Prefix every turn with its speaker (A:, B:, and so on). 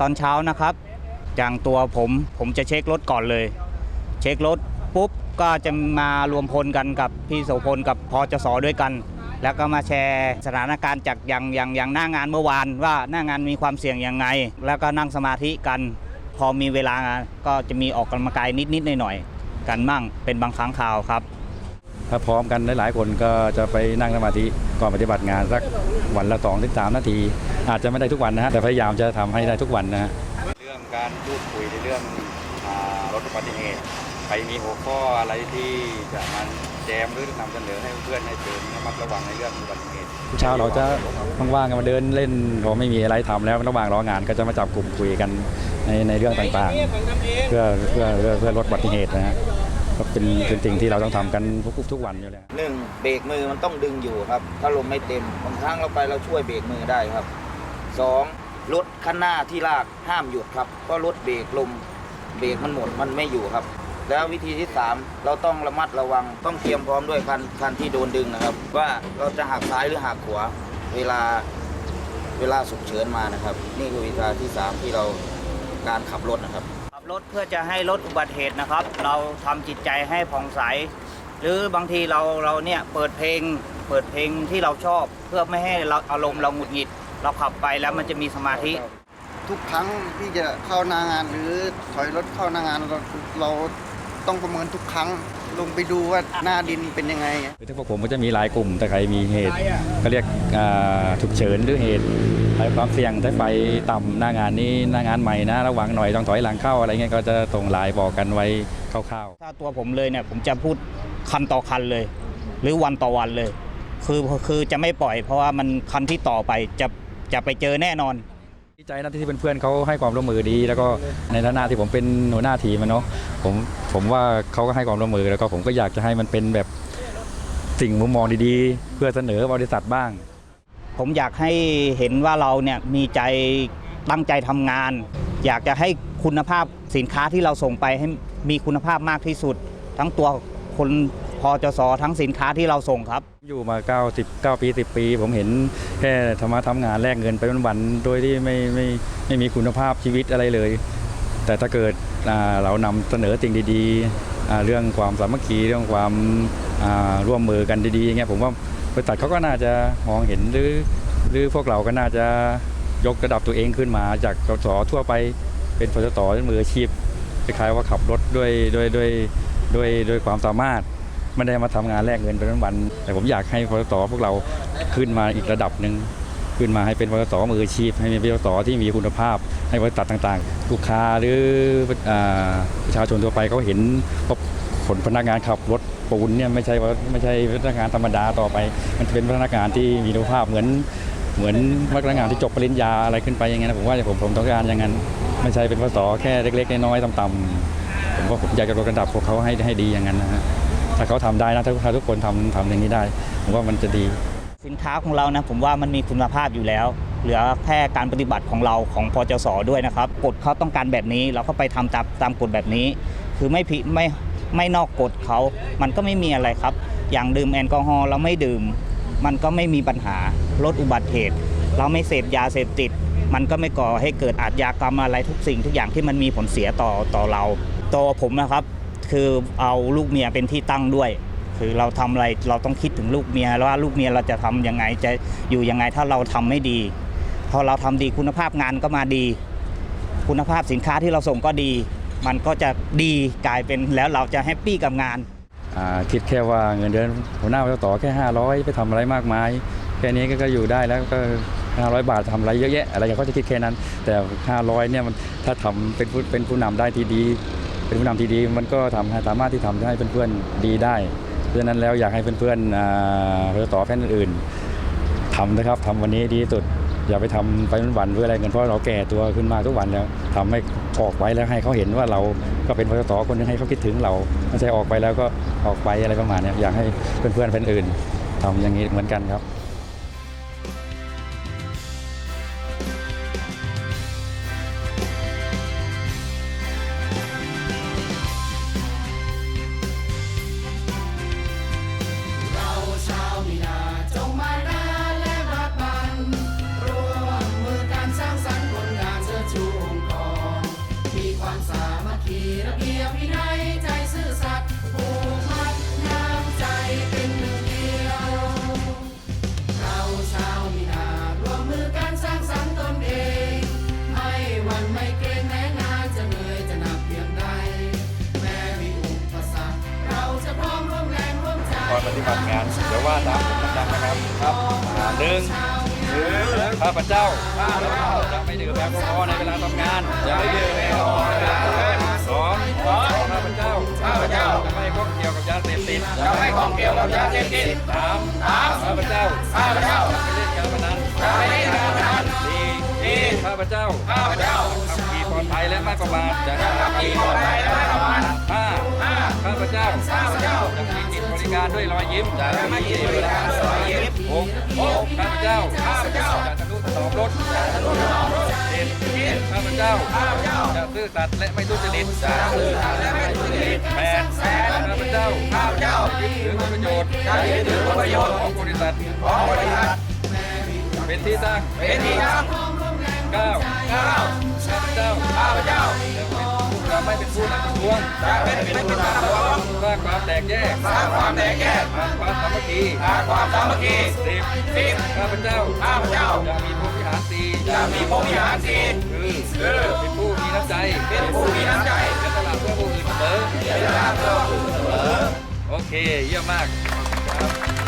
A: ตอนเช้านะครับ อย่างตัวผมผมจะเช็ครถก่อนเลย เช็ครถปุ๊บก็จะมารวมพลกันกับพี่โสพลกับพอจสด้วยกัน แล้วก็มาแชร์สถานการณ์จากอย่างอย่างอย่างหน้างานเมื่อวานว่าหน้างานมีความเสี่ยงยังไง แล้วก็นั่งสมาธิกัน พอมีเวลาก็จะมีออกกำลังกายนิดๆหน่อยๆกันมั่งเป็นบางครั้งคราวครับ
B: ถ้าพร้อมกันหลายๆคนก็จะไปนั่งสมาธิก่อนปฏิบัติงานสักวันละ2อถึงสนาที อาจจะไม่ได้ทุกวันนะฮะแต่พยายามจะทำให้ได้ทุกวันนะฮะเรื่องการพูดคุยในเรื่องรถอุบัติเหตุใครมีหัวข้ออะไรที่จะมันแจมหรือนำเสนอให้เพื่อนให้ตื่นระมัดระวังในเรื่องอุบัติเหตุเช้าเราจะว่างๆกันมาเดินเล่นพอไม่มีอะไรทำแล้วระหว่างรองานก็จะมาจับกลุ่มคุยกันในในเรื่องต่างๆ เพื่อเพื่อเพื่อเพื่อลดอุบัติเหตุนะฮะ ก็เป็นเป็นสิ่งที่เราต้องทำกันทุกทุกวันอยู่แล้ว
C: หนึ่งเบรกมือมันต้องดึงอยู่ครับ ถ้าลมไม่เต็มบางครั้งเราไปเราช่วยเบรกมือได้ครับสองรถข้างหน้าที่ลากห้ามหยุดครับเพราะรถเบรกลมเบรกมันหมดมันไม่อยู่ครับ แล้ววิธีที่สามเราต้องระมัดระวังต้องเตรียมพร้อมด้วยคันคันที่โดนดึงนะครับ ว่าเราจะหักซ้ายหรือหักขวาเวลาเวลาฉุกเฉินมานะครับ นี่คือวิธีที่สามที่เราการขับรถนะครับ
A: รถเพื่อจะให้ลดอุบัติเหตุนะครับ เราทำจิตใจให้ผ่องใส หรือบางทีเราเราเนี่ยเปิดเพลง เปิดเพลงที่เราชอบ เพื่อไม่ให้เราอารมณ์เราหงุดหงิด เราขับไปแล้วมันจะมีสมาธิ
D: ทุกครั้งที่จะเข้าหน้างานหรือถอยรถเข้าหน้างานเราเราต้องประเมินทุกครั้ง ลงไปดูว่าหน้าดินเป็นยังไง
B: คือถ้าพวกผมก็จะมีหลายกลุ่ม ถ้าใครมีเหตุก็เรียกอ่าฉุกเฉินหรือเหตุอะไรความเสี่ยงถ้าไฟต่ำหน้างานนี้หน้างานใหม่นะ ระวังหน่อยต้องถอยหลังเข้าอะไรเงี้ยก็จะส่งลน์บอกกันไว้คร่าวๆ
A: ถ้าตัวผมเลยเนี่ยผมจะพูดคันต่อคันเลย หรือวันต่อวันเลย คือคือจะไม่ปล่อย เพราะว่ามันคันที่ต่อไปจะจะไปเจอแน่นอน
B: ดีใจนะที่เพื่อนๆเขาให้ความร่วมมือดี แล้วก็ในฐานะที่ผมเป็นหัวหน้าทีมเนาะผมผมว่าเขาก็ให้ความร่วมมือแล้วก็ผมก็อยากจะให้มันเป็นแบบสิ่งมุมมองดีๆ เพื่อเสนอบริษัทบ้าง
A: ผมอยากให้เห็นว่าเราเนี่ยมีใจตั้งใจทำงาน อยากจะให้คุณภาพสินค้าที่เราส่งไปให้มีคุณภาพมากที่สุด ทั้งตัวคน พอจสทั้งสินค้าที่เราส่งครับ
B: อยู่มา99ปี 10 ปี ผมเห็นแค่ทำมาทำงานแลกเงินไปวันๆโดยที่ไม่ไม่ไม่มีคุณภาพชีวิตอะไรเลย แต่ถ้าเกิดเรานำเสนอสิ่งดีๆ เรื่องความสามัคคีเรื่องความร่วมมือกันดีๆอย่างเงี้ยผมว่าบริษัทเขาก็น่าจะมองเห็นหรือ หรือพวกเราก็น่าจะยกระดับตัวเองขึ้นมาจากสสทั่วไปเป็นพสตมืออาชีพคล้ายๆว่าขับรถด้วยด้วยด้วยด้วยด้วยความสามารถ ไม่ได้มาทำงานแลกเงินเป็นวันๆแต่ผมอยากให้พสตพวกเราขึ้นมาอีกระดับหนึ่งขึ้นมาให้เป็นพสตมืออาชีพ ให้เป็นพสตที่มีคุณภาพ ให้บริษัทต่างๆ ลูกค้าหรือประชาชนทั่วไปเขาเห็นผลพนักงานขับรถปูนเนี่ยไม่ใช่ว่าไม่ใช่พนักงานธรรมดาต่อไป มันจะเป็นพนักงานที่มีคุณภาพเหมือนเหมือนพนักงานที่จบปริญญาอะไรขึ้นไปอย่างเงี้ยนะผมว่าผมผมต้องการอย่างนั้นไม่ใช่เป็นพสแค่เล็กๆน้อยๆต่ำๆผมว่าผมอยากจะยกระดับพวกเขาให้ให้ดีอย่างนั้นนะฮะ ถ้าเขาทำได้นะถ้าทุกคนทำทำอย่างนี้ได้ ผมว่ามันจะดี
A: สินค้าของเรานะผมว่ามันมีคุณภาพอยู่แล้ว เหลือแค่การปฏิบัติของเราของพจสด้วยนะครับกฎเขาต้องการแบบนี้ เราก็ไปทำตามตามกฎแบบนี้ คือไม่ผิดไม่ไม่นอกกฎเขา มันก็ไม่มีอะไรครับ อย่างดื่มแอลกอฮอล์เราไม่ดื่ม มันก็ไม่มีปัญหาลดอุบัติเหตุ เราไม่เสพยาเสพติด มันก็ไม่ก่อให้เกิดอาชญากรรมอะไรทุกสิ่งทุกอย่างที่มันมีผลเสียต่อต่อเราตัวผมนะครับ คือเอาลูกเมียเป็นที่ตั้งด้วย คือเราทำอะไรเราต้องคิดถึงลูกเมียว่าลูกเมียเราจะทำยังไงจะอยู่ยังไงถ้าเราทำไม่ดี พอเราทำดีคุณภาพงานก็มาดี คุณภาพสินค้าที่เราส่งก็ดี มันก็จะดีกลายเป็นแล้วเราจะแฮปปี้กับงาน
B: คิดแค่ว่าเงินเดือนหัวหน้าเราต่อแค่ 500 ไปทำอะไรมากมาย แค่นี้ก็กอยู่ได้แล้วก็ 500 บาททำอะไรเยอะแยะอะไรเขาจะคิดแค่นั้น แต่ 500เนี่ยมันถ้าทำเป็นผู้เป็นผู้นำได้ที่ดี เป็นผู้นำที่ดีมันก็ทำสามารถที่ทำให้เพื่อนๆดีได้ เพราะฉะนั้นแล้วอยากให้เพื่อนๆอ่าต่อแฟนอื่นๆทำนะครับทำวันนี้ดีที่สุด อย่าไปทำไปวันๆเพื่ออะไรเงินเพราะเราแก่ตัวขึ้นมาทุกวันแล้วทำให้ออกไว้แล้วให้เขาเห็นว่าเราก็เป็นพสตคนนึงให้เขาคิดถึงเราไม่ใช่ออกไปแล้วก็ออกไปอะไรประมาณนี้อยากให้เพื่อนๆแฟนอื่นทำอย่างนี้เหมือนกันครับ
E: สามัคคีระเบียบวินัยใจซื่อสัตย์ผูกมัดน้ำใจเป็นหนึ่งเดียว เราชาวมีนารวมมือกันสร้างสรรค์ตนเอง ไม่หวันไม่เกรงแม้งานจะเหนื่อยจะหนักเพียงใด แม้มีอุปสรรคเราจะพร้อมร่วมแรงร่วมใจ
B: ก่อนปฏิบัติงานเดี๋ยวว่าตามผมดังๆนะครับครับอ่าหนึ่งข้าพเจ้าจะไม่ดื่มแอลกอฮอล์ในเวลาทำงานจะไม่ดื่มแอลกอฮอล์ จะไม่ข้องเกี่ยวกับยาเสพติดสามสามข้าพเจ้าข้าพเจ้าไม่เล่นการพนันจะไม่เล่นการพนันสี่สี่ข้าพเจ้าข้าพเจ้าขับขี่ปลอดภัยและไม่ประมาทจะขับขี่ปลอดภัยและไม่ประมาทห้าห้าข้าพเจ้าข้าพเจ้าจะมีจิตบริการด้วยรอยยิ้มจะไม่จิตบริการด้วยรอยยิ้มหกหกข้าพเจ้าข้าพเจ้าจะทะนุถนอมรถจะทะนุถนอมรถ เจ็ดเจ็ดข้าพเจ้าข้าพเจ้าจะซื่อสัตย์และไม่ทุจริตจะซื่อสัตย์และไม่ทุจริตแปดแสนข้าพเจ้าข้าพเจ้ายึดถือประโยชน์จะยึดถือประโยชน์ของบริษัทของบริษัทเป็นที่ตั้งเป็นที่ตั้งเก้าเก้าข้าพเจ้าข้าพเจ้า เป็นผู้นำประท้วงจะไม่เป็นผู้นำประท้วงสร้างความแตกแยกสร้างความแตกแยกสร้างความสามัคคีสร้างความสามัคคีสิบสิบข้าพเจ้าข้าพเจ้าจะมีผู้วิหารสีจะมีผู้วิหารสีคือคือเป็นผู้มีน้ำใจเป็นผู้มีน้ำใจเป็นตลาดเพื่อผู้อื่นเสมอเป็นตลาดเพื่อผู้อื่นเสมอโอเคเยี่ยมมากครับ